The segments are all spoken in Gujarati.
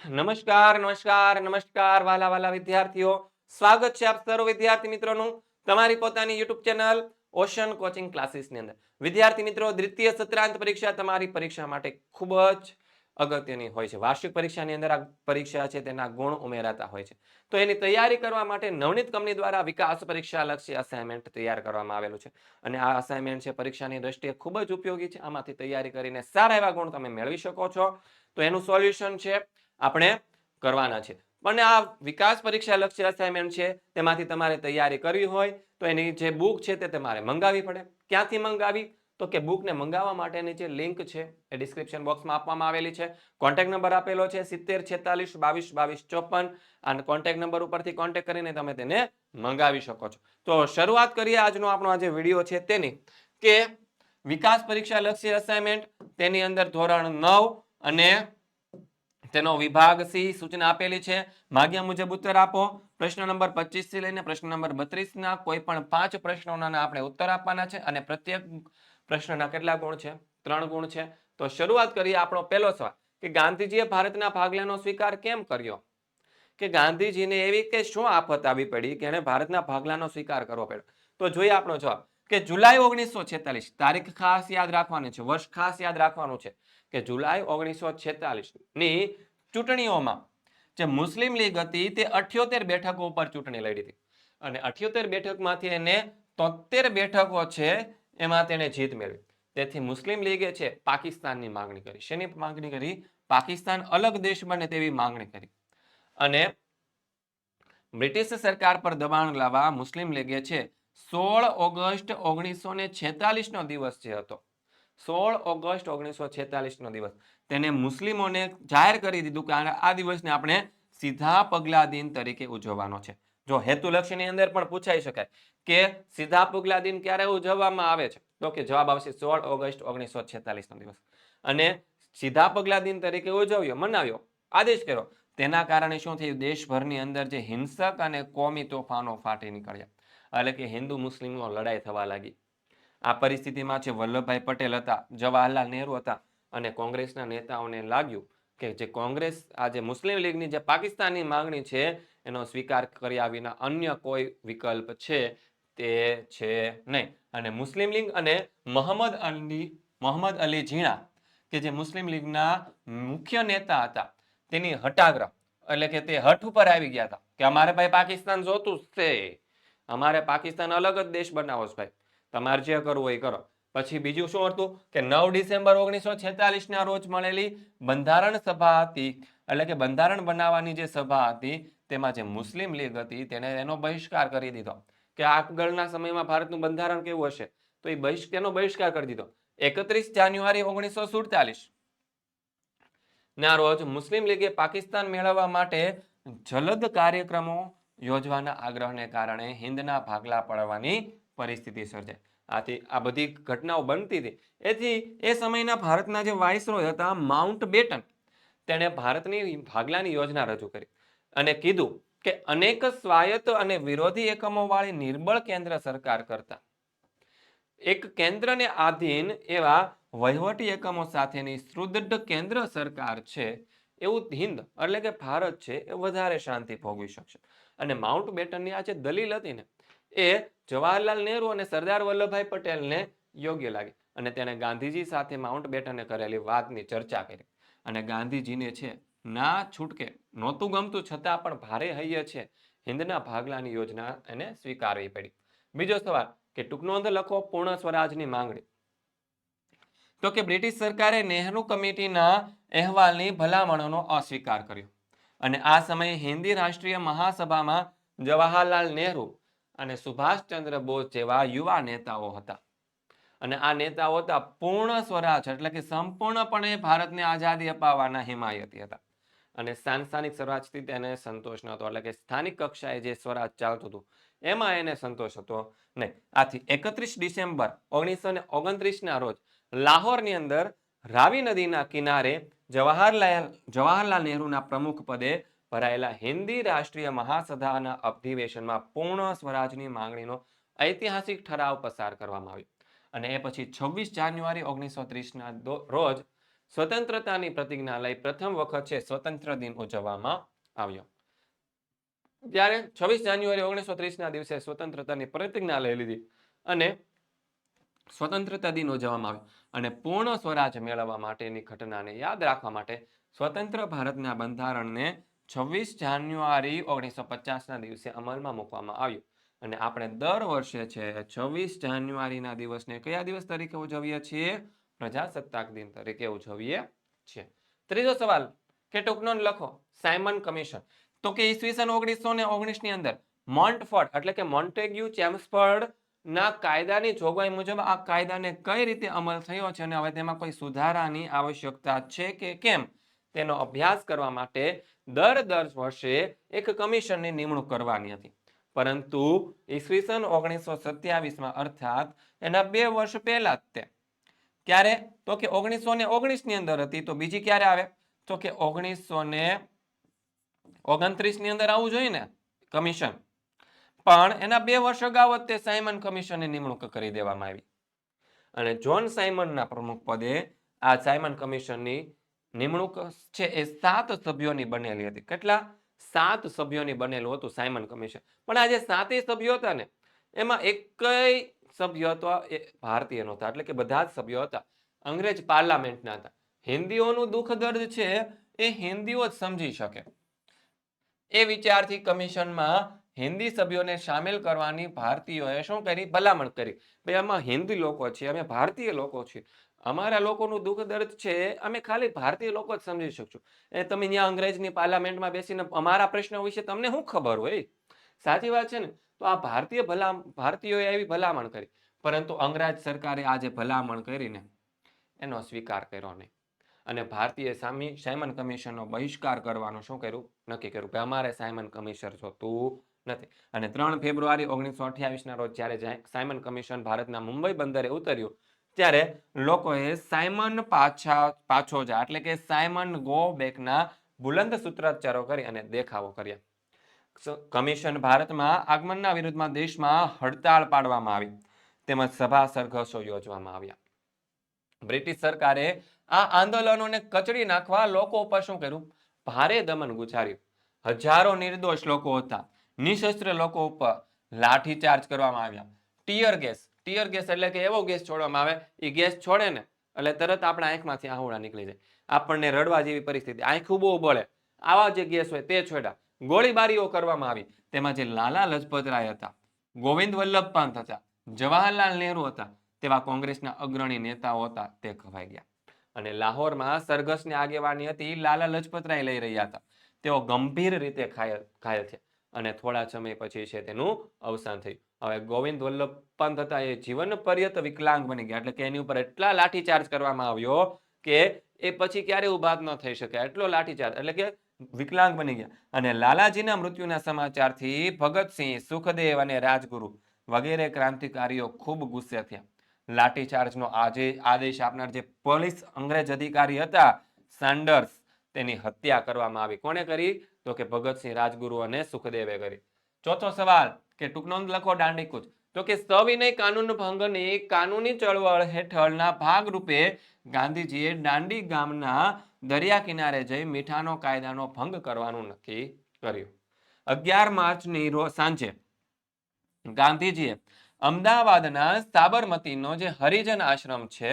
નમસ્કાર નમસ્કાર નમસ્કાર, વાલા વાલા વિદ્યાર્થીઓ. સ્વાગત છે આપ સર્વ વિદ્યાર્થી મિત્રોનું તમારી પોતાની યુટ્યુબ ચેનલ ઓશન કોચિંગ ક્લાસીસની અંદર. વિદ્યાર્થી મિત્રો, દ્વિતીય સત્રાંત પરીક્ષા તમારી પરીક્ષા માટે ખૂબ જ અગત્યની હોય છે. વાર્ષિક પરીક્ષાની અંદર આ પરીક્ષા છે તેના ગુણ ઉમેરાતા હોય છે. તો એની તૈયારી કરવા માટે નવનીત કંપની દ્વારા વિકાસ પરીક્ષા લક્ષી અસાઇનમેન્ટ તૈયાર કરવામાં આવેલું છે. અને આ અસાઇનમેન્ટ છે પરીક્ષાની દ્રષ્ટિએ ખૂબ જ ઉપયોગી છે. આમાંથી તૈયારી કરીને સારા એવા ગુણ તમે મેળવી શકો છો. તો એનું સોલ્યુશન છે આપણે કરવાના છે. પણ આ વિકાસ પરીક્ષા લક્ષ્ય અસાઇનમેન્ટ છે, તેમાંથી તમારે તૈયારી કરવી હોય તો એની જે બુક છે તે તમારે મંગાવી પડે. ક્યાંથી મંગાવી? તો કે બુકને મંગાવવા માટેની જે લિંક છે એ ડિસ્ક્રિપ્શન બોક્સમાં આપવામાં આવેલી છે. કોન્ટેક્ટ નંબર આપેલો છે સિત્તેર, છેતાલીસ, બાવીસ બાવીસ, ચોપન અને કોન્ટેક્ટ નંબર ઉપરથી કોન્ટેક્ટ કરીને તમે તેને મંગાવી શકો છો. તો શરૂઆત કરીએ આજનો આપણો આ જે વીડિયો છે તેની, કે વિકાસ પરીક્ષા લક્ષ્ય અસાઇનમેન્ટ તેની અંદર ધોરણ નવ અને તેનો વિભાગ સી સૂચના આપેલી છે. માગ્યા મુજબ ઉત્તર આપો. પ્રશ્ન નંબર પચીસથી લઈને પ્રશ્ન નંબર બત્રીસ ના કોઈ પણ પાંચ પ્રશ્નોના આપણે ઉત્તર આપવાના છે અને પ્રત્યેક પ્રશ્નના કેટલા ગુણ છે? ત્રણ ગુણ છે. તો શરૂઆત કરીએ આપણો પહેલો સવાલ. કે ગાંધીજીએ ભારતના ભાગલાનો સ્વીકાર કેમ કર્યો? કે ગાંધીજીને એવી કે શું આફત આવી પડી કે એણે ભારતના ભાગલાનો સ્વીકાર કરવો પડ્યો? તો જોઈએ આપણો જવાબ. કે જુલાઈ ઓગણીસો છેતાલીસ, તારીખ ખાસ યાદ રાખવાની છે, વર્ષ ખાસ યાદ રાખવાનું છે કે જુલાઈ ઓગણીસો છેતાલીસની ચૂંટણીઓમાં જે મુસ્લિમ લીગ હતી તે અઠ્યોતેર બેઠકો ઉપર ચૂંટણી લડી હતી. અને અઠ્યોતેર બેઠકમાંથી એને તોતેર બેઠકો છે એમાં તેણે જીત મેળવી. તેથી મુસ્લિમ લીગે છે પાકિસ્તાનની માંગણી કરી. શેની માંગણી કરી? પાકિસ્તાન અલગ દેશ બને તેવી માંગણી કરી. અને બ્રિટિશ સરકાર પર દબાણ લાવવા મુસ્લિમ લીગે છે સોળ ઓગસ્ટ ઓગણીસો ને છેતાલીસ નો દિવસ જે હતો. સોળ ઓગસ્ટ ઓગણીસો છેતાલીસ નો દિવસ. તેને મુસ્લિમોને જાહેર કરી દીધું કે આ- દિવસને આપણે સીધા પગલા દિન તરીકે ઉજવવાનો છે. જો હેતુલક્ષીની અંદર પણ પૂછાઈ શકાય કે સીધા પગલા દિન ક્યારે ઉજવવામાં આવે છે? તો કે જવાબ આવશે સોળ ઓગસ્ટ ઓગણીસો છેતાલીસ નો દિવસ. અને સીધા પગલા દિન તરીકે ઉજવ્યો, મનાવ્યો, આદેશ કર્યો. તેના કારણે શું થયું? દેશભરની અંદર જે હિંસક અને કોમી તોફાનો ફાટી નીકળ્યા. એટલે કે હિન્દુ મુસ્લિમનો લડાઈ થવા લાગી. આ પરિસ્થિતિમાં છે વલ્લભભાઈ પટેલ હતા, જવાહરલાલ નહેરુ હતા અને કોંગ્રેસના નેતાઓને લાગ્યું કે જે કોંગ્રેસ આ જે મુસ્લિમ લીગની જે પાકિસ્તાનની માંગણી છે, એનો સ્વીકાર કર્યા વિના અન્ય કોઈ વિકલ્પ છે, તે છે નહીં. અને મુસ્લિમ લીગ અને મોહમ્મદ અલી મોહમ્મદ અલી ઝીણા કે જે મુસ્લિમ લીગના મુખ્ય નેતા હતા, તેની હટાગ્રહ એટલે કે તે હઠ ઉપર આવી ગયા હતા કે અમારે ભાઈ પાકિસ્તાન જોતું જ છે. અમારે પાકિસ્તાન અલગ જ દેશ બનાવો ભાઈ. તમારે જે કરવું એ કરો. પછી બીજું શું હતું કે નવ ડિસેમ્બર ઓગણીસો છેતાલીસ ના રોજ મળેલી બંધારણ સભા હતી. એટલે કે બંધારણ બનાવવાની જે સભા હતી, તેમાં જે મુસ્લિમ લીગ હતી, તેને એનો બહિષ્કાર કરી દીધો. કે આગળના સમયમાં ભારતનું બંધારણ કેવું હશે? તો એ બહિષ్, તેનો બહિષ્કાર કરી દીધો. એકત્રીસ જાન્યુઆરી ઓગણીસો સુડતાલીસ. ના રોજ મુસ્લિમ લીગે પાકિસ્તાન મેળવવા માટે જલદ કાર્યક્રમો યોજવાના આગ્રહને કારણે હિન્દના ભાગલા પડવાની પરિસ્થિતિ સર્જાઈ. આથી આ બધી ઘટનાઓ બનતી હતી. એથી એ સમયના ભારતના જે વાઇસરોય હતા, માઉન્ટ બેટન, તેણે ભારતની ભાગલાની યોજના રજૂ કરી અને કીધું કે અનેક સ્વાયત્ત અને વિરોધી એકમો વાળી નિર્બળ કેન્દ્ર સરકાર કરતા એક કેન્દ્રને આધીન એવા વહીવટી એકમો સાથેની સુદૃઢ કેન્દ્ર સરકાર છે એવું હિન્દ, એટલે કે ભારત છે એ વધારે શાંતિ ભોગવી શકશે. અને માઉન્ટ બેટનની આ જે દલીલ હતી ને, એ જવાહરલાલ નહેરુ અને સરદાર વલ્લભભાઈ પટેલને યોગ્ય લાગી. અને તેણે ગાંધીજી સાથે માઉન્ટ બેટને કરેલી વાતની ચર્ચા કરી. અને ગાંધીજીને છે, ના છૂટકે, નહોતું ગમતું છતાં પણ ભારે હૈયે છે હિન્દના ભાગલાની યોજના એને સ્વીકારવી પડી. બીજો સવાલ કે ટૂંકનો અંધ લખો પૂર્ણ સ્વરાજની માંગણી. તો કે બ્રિટિશ સરકારે નહેરુ કમિટીના અહેવાલની ભલામણોનો અસ્વીકાર કર્યો. અને આ સમયે હિન્દી રાષ્ટ્રીય મહાસભામાં જવાહરલાલ નહેરુ અને સુભાષચંદ્ર બોઝ જેવા યુવા નેતાઓ હતા. અને આ નેતાઓ હતા પૂર્ણ સ્વરાજ, એટલે કે સંપૂર્ણપણે ભારતને આઝાદી અપાવવાના હિમાયતી હતા. અને સાંસ્થાનિક સ્વરાજથી તેને સંતોષ નહોતો, એટલે કે સ્થાનિક કક્ષાએ જે સ્વરાજ ચાલતું હતું, એમાં એને સંતોષ હતો નહીં. આથી એકત્રીસ ડિસેમ્બર ઓગણીસો ને ઓગણત્રીસના રોજ લાહોરની અંદર રાવી નદીના કિનારે જવાહરલાલ જવાહરલાલ નહેરુના પ્રમુખ પદે ભરાયેલા હિન્દી રાષ્ટ્રીય મહાસભાના અધિવેશનમાં પૂર્ણ સ્વરાજની માંગણીનો ઐતિહાસિક ઠરાવ પસાર કરવામાં આવ્યો. અને એ પછી છવ્વીસ જાન્યુઆરી ઓગણીસો ત્રીસના રોજ સ્વતંત્રતાની પ્રતિજ્ઞા લઈ પ્રથમ વખત છે સ્વતંત્ર દિન ઉજવવામાં આવ્યો. ત્યારે છવ્વીસ જાન્યુઆરી ઓગણીસો ત્રીસના દિવસે સ્વતંત્રતાની પ્રતિજ્ઞા લઈ લીધી અને સ્વતંત્રતા દિન ઉજવવામાં આવ્યો અને પૂર્ણ સ્વરાજ મેળવવા માટેની ઘટનાને યાદ રાખવા માટે સ્વતંત્ર ભારતના બંધારણને છવ્વીસ જાન્યુઆરી ઓગણીસો પચાસના દિવસે અમલમાં મૂકવામાં આવ્યું. અને આપણે દર વર્ષે છે છવ્વીસ જાન્યુઆરીના દિવસને કયા દિવસ તરીકે ઉજવીએ છીએ? પ્રજાસત્તાક દિન તરીકે ઉજવીએ છીએ. ત્રીજો સવાલ, કે ટૂંકનો લખો, સાયમન કમિશન. તો કે ઈસવીસન ઓગણીસો ને ઓગણીસની અંદર મોન્ટફર્ડ, એટલે કે મોન્ટેગ્યુ, ચેમ્સફર્ડ ના કાયદાની જોગવાઈ મુજબ આ કાયદાને કઈ રીતે અમલ થયો છે અને હવે તેમાં કોઈ સુધારાની આવશ્યકતા છે કે કેમ? તેનો અભ્યાસ કરવા માટે દર દર વર્ષે એક કમિશનની નિમણૂક કરવાની હતી. પરંતુ ઈસવીસન ઓગણીસો સત્યાવીસમાં અર્થાત એના બે વર્ષ પહેલા જ તે. ક્યારે? તો કે ઓગણીસો ને ઓગણીસની અંદર હતી, તો બીજી ક્યારે આવે? તો કે ઓગણીસો ને ઓગણત્રીસની અંદર આવવું જોઈએ ને, કમિશન. પણ એના બે વર્ષ અગાઉ તે સાયમન કમિશનની નિમણૂક કરી દેવામાં આવી. અને જોન સાયમનના પ્રમુખ પદે આ સાયમન કમિશનની નિમણૂક છે એ સાત સભ્યોની બનેલી હતી. કેટલા? સાત સભ્યોની બનેલું હતું સાયમન કમિશન. પણ આ જે સાતેય સભ્યો હતા ને, એમાં એકય સભ્ય હતો એ ભારતીય નહોતા એટલે કે બધા જ સભ્યો હતા. અંગ્રેજ પાર્લામેન્ટના હતા. હિન્દીઓનું દુઃખ દર્દ છે એ હિન્દીઓ જ સમજી શકે. એ વિચારથી કમિશનમાં હિન્દી સભ્યોને સામેલ કરવાની ભારતીયોએ શું કરી? ભલામણ કરી. ભાઈ, આમાં હિન્દી લોકો છીએ અમે ભારતીય લોકો છીએ. અમારા લોકોનું દુઃખ દર્દ છે, અમે ખાલી ભારતીય લોકો જ સમજી શકશું. એ તમે ત્યાં અંગ્રેજની પાર્લામેન્ટમાં બેસીને અમારા પ્રશ્નો વિશે તમને શું ખબર હોય? સાચી વાત છે ને? તો આ ભારતીય ભલા ભારતીયોએ એવી ભલામણ કરી. પરંતુ અંગ્રેજ સરકારે આજે ભલામણ કરીને એનો સ્વીકાર કર્યો નહીં. અને ભારતીય સામી, સાયમન કમિશનનો બહિષ્કાર કરવાનું શું કર્યું? નક્કી કર્યું કે અમારે સાયમન કમિશન જોતું નથી. અને ત્રણ ફેબ્રુઆરી ઓગણીસો અઠ્યાવીસના રોજ જ્યારે સાયમન કમિશન ભારતના મુંબઈ બંદરે ઉતર્યું, ત્યારે લોકોએ સાયમન પાછા પાછો જા એટલે કે સાયમન ગો બેકના બુલંદ સૂત્રોચ્ચારો કરી અને દેખાવો કર્યા. કમિશન ભારતમાં આગમનના વિરુદ્ધમાં દેશમાં હડતાળ પાડવામાં આવી, તેમજ સભા સરઘસો યોજવામાં આવ્યા. બ્રિટિશ સરકારે આ આંદોલનોને કચડી નાખવા લોકો ઉપર શું કર્યું? ભારે દમન ગુજાર્યું. હજારો નિર્દોષ લોકો હતા. નિશસ્ત્ર લોકો ઉપર લાઠીચાર્જ કરવામાં આવ્યા. Tear gas. ટીયર ગેસ એટલે કે એવો ગેસ છોડવામાં આવે એ ગેસ છોડે ને, એટલે તરત આપણા આંખમાંથી આહુડા નીકળી જાય. આપણને રડવા જેવી પરિસ્થિતિ. આંખું બહુ બળે. આવા જે ગેસ હોય તે છોડ્યા. ગોળીબારીઓ કરવામાં આવી. તેમાં જે લાલા લજપતરાય હતા, ગોવિંદ વલ્લભ પંત હતા જવાહરલાલ નહેરુ હતા, તેવા કોંગ્રેસના અગ્રણી નેતાઓ હતા તે ખવાઈ ગયા. અને લાહોરમાં સરઘસની આગેવાની હતી લાલા લજપતરાય લઈ રહ્યા હતા. તેઓ ગંભીર રીતે ખાય ઘાયલ છે અને થોડા સમય પછી છે તેનું અવસાન થયું. હવે ગોવિંદ વલ્લભ પંત હતા, એ જીવન પર્યત વિકલાંગ બની ગયા. એટલે કે એની ઉપર એટલા લાઠીચાર્જ કરવામાં આવ્યો કે એ પછી ક્યારે ઊભા ન થઈ શક્યા એટલો લાઠીચાર્જ. એટલે કે વિકલાંગ બની ગયા. અને લાલાજીના મૃત્યુના સમાચારથી ભગતસિંહ, સુખદેવ અને રાજગુરુ વગેરે ક્રાંતિકારીઓ ખૂબ ગુસ્સે થયા. લાઠીચાર્જનો આજે આદેશ આપનાર જે પોલીસ અંગ્રેજ અધિકારી હતા સાન્ડર્સ તેની હત્યા કરવામાં આવી. કોણે કરી? તો કે ભગતસિંહ રાજગુરુ અને સુખદેવે કરી. ચોથો સવાલ, કે ટૂંકનોંધ લખો દાંડીકૂચ. તો કે સવિનય કાનૂન ભંગની કાનૂની ચળવળ હેઠળના ભાગરૂપે ગાંધીજીએ દાંડી ગામના દરિયા કિનારે જઈ મીઠાનો કાયદાનો ભંગ કરવાનું નક્કી કર્યું. અગિયાર માર્ચની રોજ સાંજે ગાંધીજીએ અમદાવાદના સાબરમતીનો જે હરિજન આશ્રમ છે,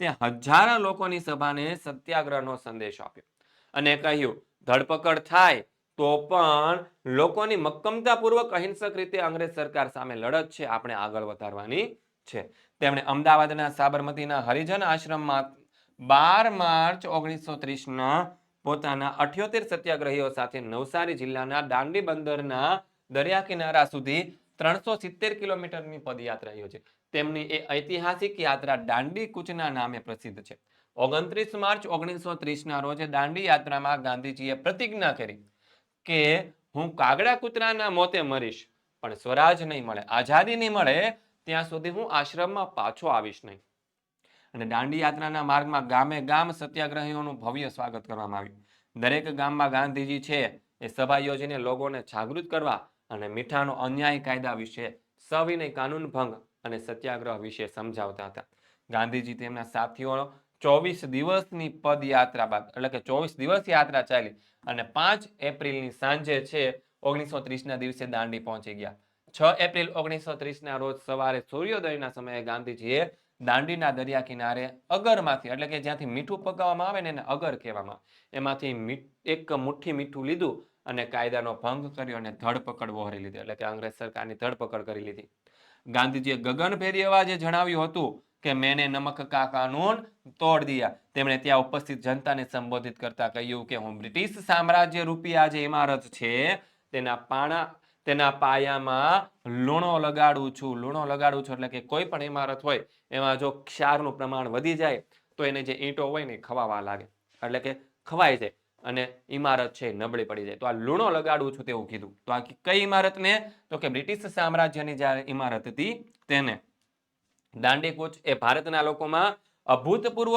ત્યાં હજારો લોકોની સભાને સત્યાગ્રહનો સંદેશ આપ્યો અને કહ્યું ધરપકડ થાય, તો પણ લોકોની મક્કમતાપૂર્વક અહિંસક રીતે અંગ્રેજ સરકાર સામે લડત છે, આપણે આગળ વધારવાની છે. તેમણે અમદાવાદના સાબરમતીના હરિજન આશ્રમમાં બાર માર્ચ ઓગણીસો ત્રીસના પોતાના અઠ્યોતેર સત્યાગ્રહીઓ સાથે નવસારી જિલ્લાના દાંડી બંદરના દરિયા કિનારા સુધી ત્રણસો સિત્તેર કિલોમીટરની પદયાત્રા યોજી. તેમની એ ઐતિહાસિક યાત્રા દાંડી કૂચના નામે પ્રસિદ્ધ છે. ઓગણત્રીસ માર્ચ ઓગણીસો ત્રીસના રોજ દાંડી યાત્રામાં ગાંધીજીએ પ્રતિજ્ઞા કરી કે હું કાગડા કૂતરાના મોતે મરીશ, પણ સ્વરાજ નહીં મળે, આઝાદી નહીં મળે, ત્યાં સુધી હું આશ્રમમાં પાછો આવીશ નહીં. અને દાંડી યાત્રાના માર્ગમાં ગામે ગામ સત્યાગ્રહીઓનું ભવ્ય સ્વાગત કરવામાં આવ્યું. દરેક ગામમાં ગાંધીજી છે એ સભા યોજીને લોકોને જાગૃત કરવા અને મીઠાનો અન્યાય કાયદા વિશે સવિનય કાનૂન ભંગ અને સત્યાગ્રહ વિશે સમજાવતા હતા. ગાંધીજી તેમના સાથીઓ ચોવીસ દિવસની પદયાત્રા બાદ, એટલે કે ચોવીસ દિવસ યાત્રા ચાલી અને પાંચ એપ્રિલની સાંજે છે ઓગણીસો ત્રીસના દિવસે દાંડી પહોંચી ગયા. છ એપ્રિલ ઓગણીસો ત્રીસના રોજ સવારે સૂર્યોદયના સમયે ગાંધીજીએ દાંડીના દરિયા કિનારે અગરમાંથી, એટલે કે જ્યાંથી મીઠું પકાવવામાં આવે ને એને અગર કહેવામાં એમાંથી એક મુઠ્ઠી મીઠું લીધું અને કાયદાનો ભંગ કર્યો અને ધરપકડ વહોરી લીધી, એટલે કે અંગ્રેજ સરકારની ધરપકડ કરી લીધી. ગાંધીજીએ ગગનભેરી અવાજે જણાવ્યું હતું કે મેને નમક કા કાનૂન તોડ દિયા. તેમણે ત્યાં ઉપસ્થિત જનતાને સંબોધિત કરતા કહ્યું કે હું બ્રિટિશ સામ્રાજ્ય રૂપી આ જે ઇમારત છે. તેના પાણા, તેના પાયામાં લૂણો લગાડું છું. લૂણો લગાડું છું એટલે કે કોઈ પણ ઇમારત હોય, એમાં જો ક્ષારનું પ્રમાણ વધી જાય, તો એને જે ઈંટો હોય ને ખવાવા લાગે. એટલે કે ખવાય જાય અને ઇમારત છે, નબળી પડી જાય. તો આ લૂણો લગાડું છું તેવું કીધું. તો આ કઈ ઇમારતને? તો કે બ્રિટિશ સામ્રાજ્યની જ્યારે ઇમારત હતી, તેને દાંડી કૂચ એ ભારતના લોકોમાં અભૂતપૂર્વ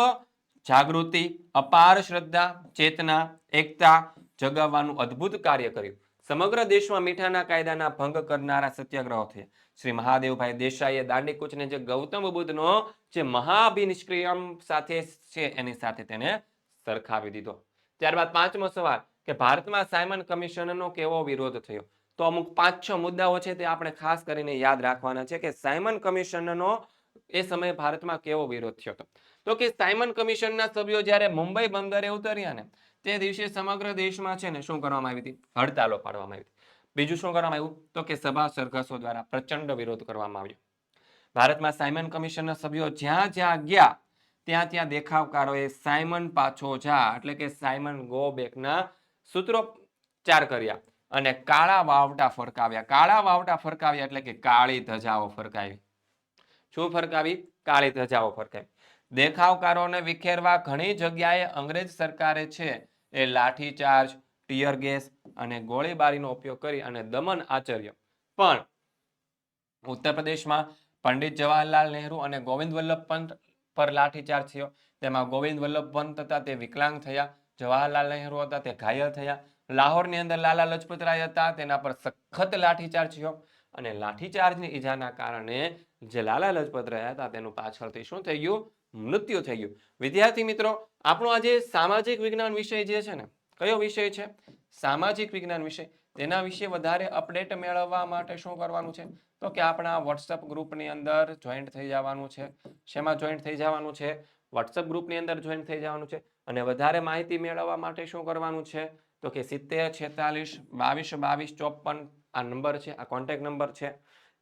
જાગૃતિ, અપાર શ્રદ્ધા, ચેતના, એકતા જગાવવાનું અદ્ભુત કાર્ય કર્યું. સમગ્ર દેશમાં મીઠાના કાયદાના ભંગ કરનારા સત્યાગ્રહો થયા. શ્રી મહાદેવભાઈ દેસાઈએ દાંડી કૂચને જે ગૌતમ બુદ્ધનો જે મહાભિનિષ્ક્રિયમ સાથે છે એની સાથે તેને સરખાવી દીધો. ત્યારબાદ પાંચમો સવાલ કે ભારતમાં સાયમન કમિશનનો કેવો વિરોધ થયો? તો અમુક પાંચ છ મુદ્દાઓ છે તે આપણે ખાસ કરીને યાદ રાખવાના છે કે સાયમન કમિશનનો એ સમયે ભારતમાં કેવો વિરોધ થયો હતો? તો કે સાયમન કમિશનના સભ્યો જ્યારે મુંબઈ બંદરે ઉતર્યા ને, તે દિવસે સમગ્ર દેશમાં છે ને શું કરવામાં આવી હતી? હડતાલો પાડવામાં આવી હતી. બીજું શું કરવામાં આવ્યું? તો કે સભા સરઘસો દ્વારા પ્રચંડ વિરોધ કરવામાં આવ્યો. ભારતમાં સાયમન કમિશનના સભ્યો જ્યાં જ્યાં ગયા, ત્યાં ત્યાં દેખાવકારોએ સાયમન પાછો જા, એટલે કે સાયમન ગો બેકના સૂત્રોચ્ચાર કર્યા અને કાળા વાવટા ફરકાવ્યા. કાળા વાવટા ફરકાવ્યા એટલે કે કાળી ધજાઓ ફરકાવી. શું ફરકાવી કાળી ધજાઓ ફરકાવી દેખાવકારોને વિખેરવા ઘણી જગ્યાએ અંગ્રેજ સરકારે છે એ લાઠીચાર્જ ટીયર ગેસ અને ગોળીબારીનો ઉપયોગ કરી અને દમન આચર્ય. પણ ઉત્તર પ્રદેશમાં પંડિત જવાહરલાલ નહેરુ અને ગોવિંદ વલ્લભ પંત પર લાઠીચાર્જ થયો. તેમાં ગોવિંદ વલ્લભ પંત હતા, તે વિકલાંગ થયા. જવાહરલાલ નહેરુ હતા, તે ઘાયલ થયા. લાહોરની અંદર લાલા લજપતરાય હતા, તેના પર સખત લાઠીચાર્જ થયો. અને લાઠીચાર્જની ઈજાના કારણે જે લાલા લજપત રહ્યા હતા, તેનું પાછળથી શું થઈ ગયું? મૃત્યુ થઈ ગયું. વિદ્યાર્થી મિત્રો, આપણો આજે સામાજિક વિજ્ઞાન વિષય જે છે ને, કયો વિષય છે? સામાજિક વિજ્ઞાન વિષય. તેના વિશે વધારે અપડેટ મેળવવા માટે શું કરવાનું છે? તો કે આપણા વોટ્સઅપ ગ્રુપની અંદર જોઈન્ટ થઈ જવાનું છે. શેમાં જોઈન્ટ થઈ જવાનું છે? વોટ્સઅપ ગ્રુપની અંદર જોઈન્ટ થઈ જવાનું છે. અને વધારે માહિતી મેળવવા માટે શું કરવાનું છે? તો કે સિત્તેર, છેતાલીસ, બાવીસ બાવીસ, ચોપન આ નંબર છે, આ કોન્ટેક્ટ નંબર છે.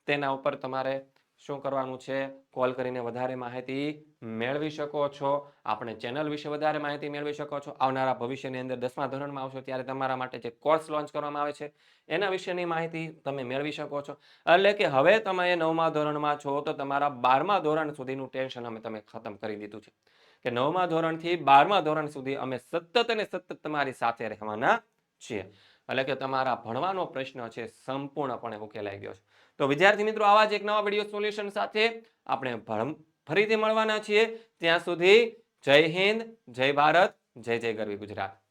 તેના ઉપર તમારે શું કરવાનું છે? કોલ કરીને વધારે માહિતી મેળવી શકો છો. આપણે ચેનલ વિશે વધારે માહિતી મેળવી શકો છો. આવનારા ભવિષ્યની અંદર દસમા ધોરણમાં આવશો ત્યારે તમારા માટે જે કોર્સ લોન્ચ કરવામાં આવે છે, એના વિશેની માહિતી તમે મેળવી શકો છો. એટલે કે હવે તમે નવમા ધોરણમાં છો તો તમારા બારમા ધોરણ સુધીનું ટેન્શન અમે તમે ખતમ કરી દીધું છે. કે નવમા ધોરણથી બારમા ધોરણ સુધી અમે સતત અને સતત તમારી સાથે રહેવાના છીએ. એટલે કે તમારા ભણવાનો પ્રશ્ન છે, સંપૂર્ણપણે ઉકેલાઈ ગયો છે. તો વિદ્યાર્થી મિત્રો, આવા જ એક નવા વીડિયો સોલ્યુશન સાથે આપણે ફરીથી મળવાના છીએ. ત્યાં સુધી જય હિન્દ, જય ભારત, જય જય ગરવી ગુજરાત.